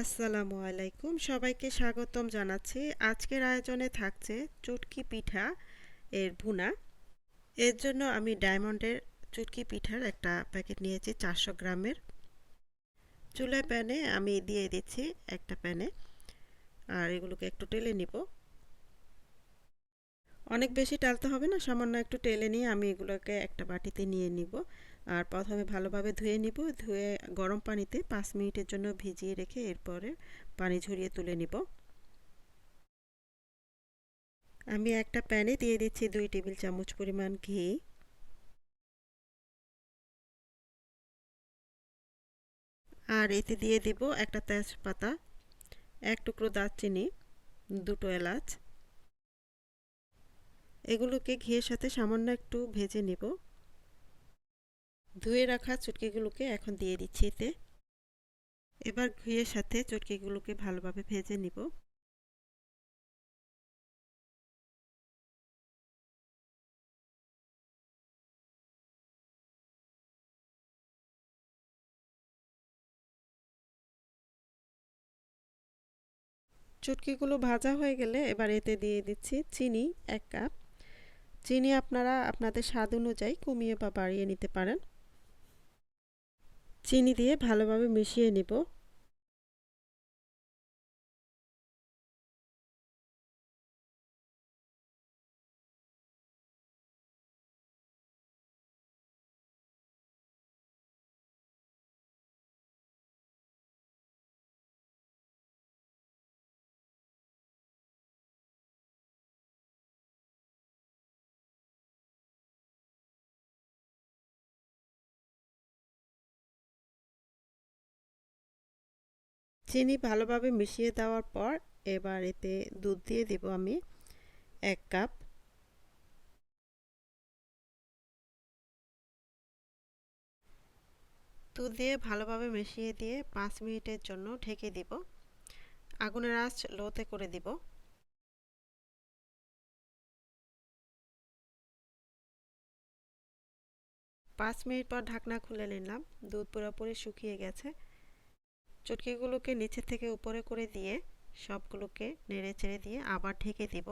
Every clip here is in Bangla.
আসসালামু আলাইকুম। সবাইকে স্বাগতম জানাচ্ছি। আজকের আয়োজনে থাকছে চুটকি পিঠা এর ভুনা। এর জন্য আমি ডায়মন্ডের চুটকি পিঠার একটা প্যাকেট নিয়েছি চারশো গ্রামের। চুলায় প্যানে আমি দিয়ে দিচ্ছি একটা প্যানে। আর এগুলোকে একটু টেলে নিব। অনেক বেশি টালতে হবে না, সামান্য একটু টেলে নিয়ে আমি এগুলোকে একটা বাটিতে নিয়ে নিব। আর প্রথমে ভালোভাবে ধুয়ে নিব, ধুয়ে গরম পানিতে পাঁচ মিনিটের জন্য ভিজিয়ে রেখে এরপরে পানি ঝরিয়ে তুলে নিব। আমি একটা প্যানে দিয়ে দিচ্ছি দুই টেবিল চামচ পরিমাণ ঘি। আর এতে দিয়ে দিব একটা তেজপাতা, এক টুকরো দারচিনি, দুটো এলাচ। এগুলোকে ঘিয়ের সাথে সামান্য একটু ভেজে নিব। ধুয়ে রাখা চটকিগুলোকে এখন দিয়ে দিচ্ছি এতে। এবার ঘিয়ের সাথে চটকিগুলোকে ভালোভাবে ভেজে নিব। চুটকিগুলো ভাজা হয়ে গেলে এবার এতে দিয়ে দিচ্ছি চিনি, এক কাপ। চিনি আপনারা আপনাদের স্বাদ অনুযায়ী কমিয়ে বা বাড়িয়ে নিতে পারেন। চিনি দিয়ে ভালোভাবে মিশিয়ে নিব। চিনি ভালোভাবে মিশিয়ে দেওয়ার পর এবার এতে দুধ দিয়ে দিব আমি এক কাপ। দুধ দিয়ে ভালোভাবে মিশিয়ে দিয়ে পাঁচ মিনিটের জন্য ঢেকে দিব। আগুনের আঁচ লোতে করে দিব। পাঁচ মিনিট পর ঢাকনা খুলে নিলাম। দুধ পুরোপুরি শুকিয়ে গেছে। চটকিগুলোকে নিচে থেকে উপরে করে দিয়ে সবগুলোকে নেড়ে চেড়ে দিয়ে আবার ঢেকে দিব।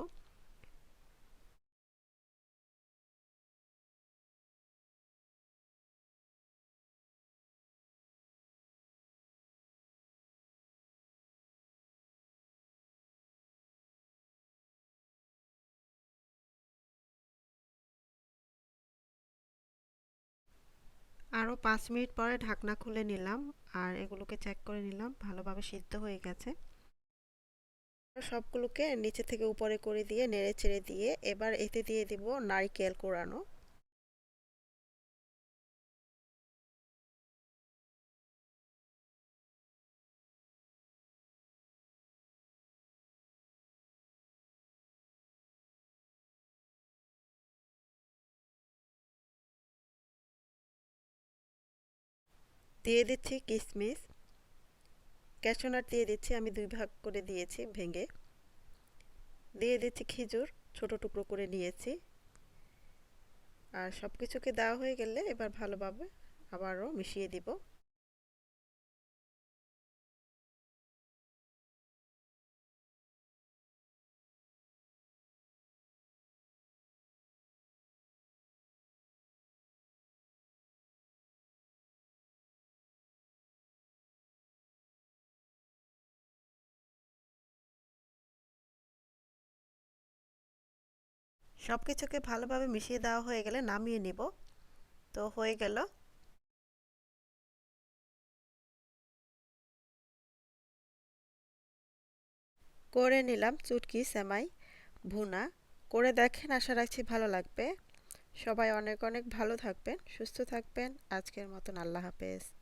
আরও পাঁচ মিনিট পরে ঢাকনা খুলে নিলাম আর এগুলোকে চেক করে নিলাম, ভালোভাবে সিদ্ধ হয়ে গেছে। সবগুলোকে নিচে থেকে উপরে করে দিয়ে নেড়ে চেড়ে দিয়ে এবার এতে দিয়ে দিব নারিকেল কোরানো। দিয়ে দিচ্ছি কিশমিশ ক্যাশনাট দিয়ে দিচ্ছি, আমি দুই ভাগ করে দিয়েছি ভেঙে। দিয়ে দিচ্ছি খেজুর, ছোট টুকরো করে নিয়েছি। আর সব কিছুকে দেওয়া হয়ে গেলে এবার ভালোভাবে আবারও মিশিয়ে দিব। সব কিছুকে ভালোভাবে মিশিয়ে দেওয়া হয়ে গেলে নামিয়ে নিব। তো হয়ে গেল। করে নিলাম চুটকি, সেমাই, ভুনা। করে দেখেন, আশা রাখছি ভালো লাগবে। সবাই অনেক অনেক ভালো থাকবেন, সুস্থ থাকবেন। আজকের মতন আল্লাহ হাফেজ।